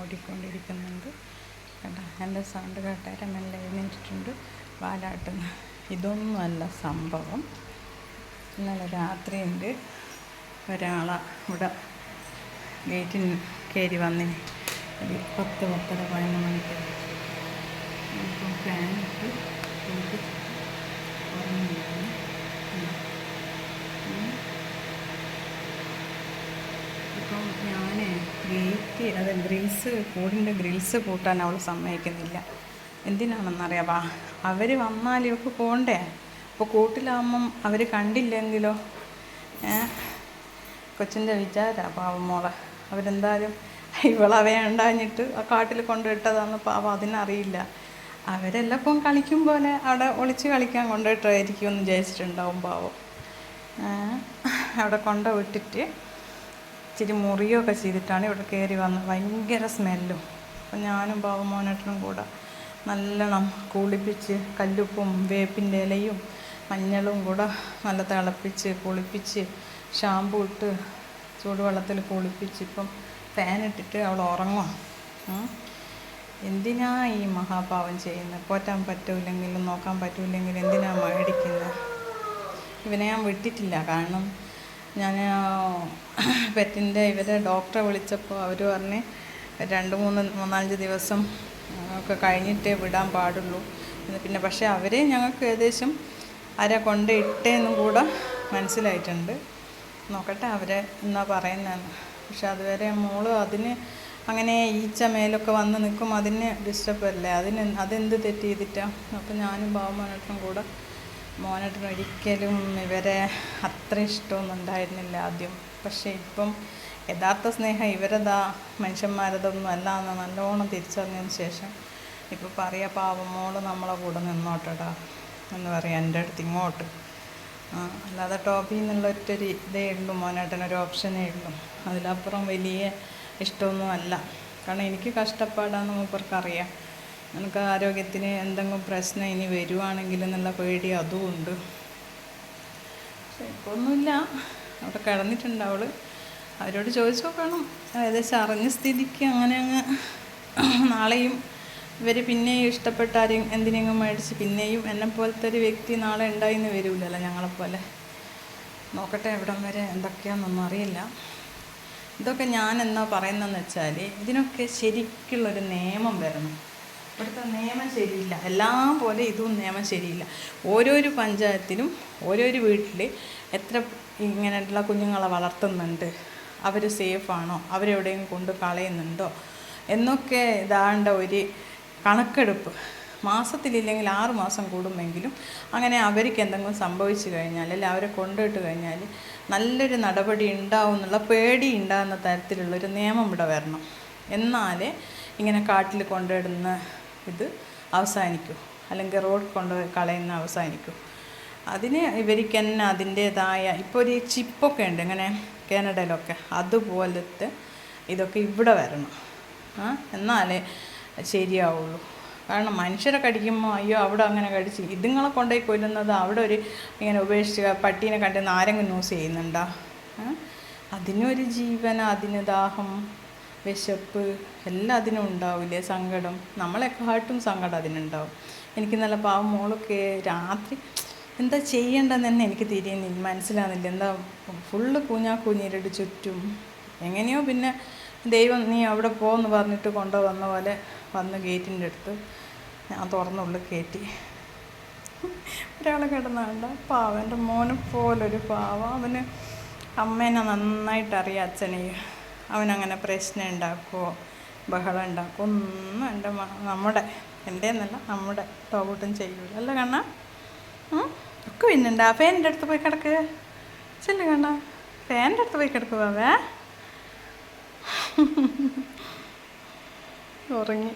ഊട്ടിക്കൊണ്ടിരിക്കുന്നുണ്ട് കണ്ട? എന്റെ സൗണ്ട് കേട്ടേരം. മെല്ലെ എഴുന്നേറ്റിട്ടുണ്ട്. വാലാട്ടുന്ന. ഇതൊന്നുമല്ല സംഭവം. ഇന്നലെ രാത്രിയുണ്ട്. ഒരാളെ ഇവിടെ ഗേറ്റിൽ കയറി വന്നിന്. ഒരു പത്ത് പത്തര പതിനൊന്ന് മണിക്ക്. അപ്പം ഫാനിട്ട് കൊണ്ട്? ഉറങ്ങിയിരുന്നു ഇപ്പം ഞാൻ ഗേറ്റ് അത് ഗ്രിൽസ് കൂടിന്റെ ഗ്രിൽസ് കൂട്ടാൻ അവൾ സമ്മതിക്കുന്നില്ല. എന്തിനാണെന്നറിയാവാ? അവർ വന്നാൽ ഇവർക്ക് പോകണ്ടേ അപ്പോൾ കൂട്ടിലാകുമ്പം അവർ കണ്ടില്ലെങ്കിലോ? കൊച്ചിന്റെ വിചാരമാണ് പാവം മോളെ. അവരെന്തായാലും ഇവളെ വേണ്ടാഞ്ഞിട്ട് ആ കാട്ടിൽ കൊണ്ടുവിട്ടതാണ് പാവം അതിനറിയില്ല. അവരെല്ലാം കളിക്കും പോലെ അവിടെ ഒളിച്ച് കളിക്കാൻ കൊണ്ടുപോയിട്ടായിരിക്കും എന്ന് വിചാരിച്ചിട്ടുണ്ടാവും പാവം. അവിടെ കൊണ്ട് വിട്ടിട്ട് ഇച്ചിരി മുറിയൊക്കെ ചെയ്തിട്ടാണ് ഇവിടെ കയറി വന്നത്. ഭയങ്കര സ്മെല്ലും. അപ്പം ഞാനും പാവമോനേട്ടനും കൂടെ നല്ലോണം കുളിപ്പിച്ച് കല്ലുപ്പും വേപ്പിന്റെ ഇലയും മഞ്ഞളും കൂടെ നല്ല തിളപ്പിച്ച് കുളിപ്പിച്ച് ഷാമ്പു ഇട്ട് ചൂടുവെള്ളത്തിൽ കുളിപ്പിച്ച് ഇപ്പം ഫാനിട്ടിട്ട് അവൾ ഉറങ്ങും എന്തിനാ ഈ മഹാഭാവം ചെയ്യുന്നത് പോറ്റാൻ പറ്റൂലെങ്കിലും നോക്കാൻ പറ്റൂലെങ്കിലും എന്തിനാ മേടിക്കുന്നത് ഇവനെ ഞാൻ വിട്ടിട്ടില്ല. കാരണം ഞാൻ പെറ്റിന്റെ ഇവർ ഡോക്ടറെ വിളിച്ചപ്പോൾ അവർ പറഞ്ഞ് രണ്ട് മൂന്ന് മൂന്നാലഞ്ച് ദിവസം ഒക്കെ കഴിഞ്ഞിട്ടേ വിടാൻ പാടുള്ളൂ. എന്ന് പിന്നെ പക്ഷേ അവരെ ഞങ്ങൾക്ക് ഏകദേശം അര കൊണ്ട് ഇട്ടേന്നും കൂടെ മനസ്സിലായിട്ടുണ്ട്. നോക്കട്ടെ അവരെ എന്നാ പറയുന്നതെന്ന്. പക്ഷെ അതുവരെ മോൾ അതിന് അങ്ങനെ ഈച്ച മേലൊക്കെ വന്ന് നിൽക്കും അതിന് ഡിസ്റ്റർബ് അല്ലേ? അതിന് അതെന്ത് തെറ്റ് ചെയ്തിട്ടാണ് അപ്പം ഞാനും ബാബുമോനേട്ടനും കൂടെ മോനേട്ടന് ഒരിക്കലും ഇവരെ അത്ര ഇഷ്ടമൊന്നും ഉണ്ടായിരുന്നില്ല ആദ്യം. പക്ഷേ ഇപ്പം യഥാർത്ഥ സ്നേഹം ഇവരതാ മനുഷ്യന്മാരതൊന്നും അല്ല എന്ന് നല്ലോണം തിരിച്ചറിഞ്ഞതിന് ശേഷം ഇപ്പോൾ പറയാ പാവം മോൾ നമ്മളെ കൂടെ നിന്നോട്ടടാ എന്ന് പറയാം എന്റെ അടുത്ത് ഇങ്ങോട്ട്. അല്ലാതെ ടോപ്പിൽ നിന്നുള്ള ഒറ്റൊരു ഇതേ ഉള്ളൂ മോനേട്ടനൊരു ഓപ്ഷനേ ഉള്ളൂ. അതിലപ്പുറം വലിയ ഇഷ്ടമൊന്നും അല്ല. കാരണം എനിക്ക് കഷ്ടപ്പാടാന്ന് മൂപ്പർക്കറിയാം എനിക്ക് ആരോഗ്യത്തിന് എന്തെങ്കിലും പ്രശ്നം ഇനി വരുവാണെങ്കിൽ എന്നുള്ള പേടി അതും ഉണ്ട്. പക്ഷെ ഒന്നുമില്ല അവിടെ കിടന്നിട്ടുണ്ട് അവൾ. അവരോട് ചോദിച്ചു നോക്കണം. ഏകദേശം അറിഞ്ഞ സ്ഥിതിക്ക് അങ്ങനെ അങ്ങ് നാളെയും ഇവർ പിന്നെയും ഇഷ്ടപ്പെട്ട ആരെയും എന്തിനെങ്കിലും മേടിച്ച് പിന്നെയും എന്നെ പോലത്തെ ഒരു വ്യക്തി നാളെ ഉണ്ടായിന്ന് വരില്ലല്ലോ ഞങ്ങളെപ്പോലെ. നോക്കട്ടെ എവിടം വരെ എന്തൊക്കെയാണെന്നൊന്നും അറിയില്ല. ഇതൊക്കെ ഞാൻ എന്നാ പറയുന്നതെന്ന് വെച്ചാൽ ഇതിനൊക്കെ ശരിക്കുള്ളൊരു നിയമം വരണം. ഇവിടുത്തെ നിയമം ശരിയില്ല. എല്ലാം പോലെ ഇതും നിയമം ശരിയില്ല. ഓരോരോ പഞ്ചായത്തിലും ഓരോരോ വീട്ടിൽ എത്ര ഇങ്ങനെയുള്ള കുഞ്ഞുങ്ങളെ വളർത്തുന്നുണ്ട്. അവർ സേഫാണോ അവരെവിടെയും കൊണ്ട് കളയുന്നുണ്ടോ? എന്നൊക്കെ ഇതാണ്ട ഒരു കണക്കെടുപ്പ്. മാസത്തിലില്ലെങ്കിൽ ആറ് മാസം കൂടുമെങ്കിലും അങ്ങനെ അവർക്ക് എന്തെങ്കിലും സംഭവിച്ചു കഴിഞ്ഞാൽ അല്ലെങ്കിൽ അവരെ കൊണ്ടുപോയിട്ട് കഴിഞ്ഞാൽ നല്ലൊരു നടപടി ഉണ്ടാവും എന്നുള്ള പേടി ഉണ്ടാകുന്ന തരത്തിലുള്ളൊരു നിയമം ഇവിടെ വരണം. എന്നാലേ ഇങ്ങനെ കാട്ടിൽ കൊണ്ടുവിടുന്ന ഇത് അവസാനിക്കൂ. അല്ലെങ്കിൽ റോഡ് കൊണ്ടുപോയി കളയുന്ന അവസാനിക്കൂ. അതിന് ഇവർക്ക് തന്നെ അതിന്റേതായ ഇപ്പോൾ ഒരു ചിപ്പൊക്കെ ഉണ്ട്. ഇങ്ങനെ കാനഡയിലൊക്കെ. അതുപോലത്തെ ഇതൊക്കെ ഇവിടെ വരണം. എന്നാലേ ശരിയാവുള്ളൂ. കാരണം മനുഷ്യരെ കടിക്കുമ്പോൾ അയ്യോ അവിടെ അങ്ങനെ കടിച്ച് ഇതുങ്ങളെ കൊണ്ടുപോയി കൊല്ലുന്നത് അവിടെ ഒരു ഇങ്ങനെ ഉപേക്ഷിച്ച് പട്ടീനെ കണ്ടെന്ന് ആരെങ്കിലും ന്യൂസ് ചെയ്യുന്നുണ്ടോ? അതിനൊരു ജീവന അതിന് ദാഹം. വിശപ്പ് എല്ലാം അതിനും ഉണ്ടാവില്ലേ? സങ്കടം. നമ്മളെക്കാട്ടും സങ്കടം അതിനുണ്ടാവും. എനിക്ക് നല്ല പാവം മോളൊക്കെ രാത്രി എന്താ ചെയ്യേണ്ടതെന്ന് തന്നെ എനിക്ക് തിരിയുന്നില്ല. മനസ്സിലാകുന്നില്ല എന്താ ഫുള്ള് കുഞ്ഞാ കുഞ്ഞിരുടെ ചുറ്റും. എങ്ങനെയോ പിന്നെ ദൈവം നീ അവിടെ പോകുമെന്ന് പറഞ്ഞിട്ട് കൊണ്ടുവന്ന പോലെ വന്ന് ഗേറ്റിന്റെ അടുത്ത് ഞാൻ തുറന്നുള്ളിൽ കയറ്റി. ഒരാളെ കിടന്നാണ്ട പാവ. എന്റെ മോനെ പോലൊരു പാവ. അവന് അമ്മേനെ നന്നായിട്ട് അറിയാം അച്ഛനെയും അവനങ്ങനെ പ്രശ്നം ഉണ്ടാക്കുമോ ബഹളം ഉണ്ടാക്കുമോ ഒന്നും എന്റെ നമ്മുടെ എന്റെ എന്നല്ല നമ്മുടെ ടോബൂട്ടും ചെയ്യൂല അല്ല കണ്ണ ഒക്കെ പിന്നെണ്ടാ ഫാനിന്റെ അടുത്ത് പോയി കിടക്ക് ചെല്ല കണ്ണ ഫാനിന്റെ അടുത്ത് പോയി കിടക്കുക പോവേ ഉറങ്ങി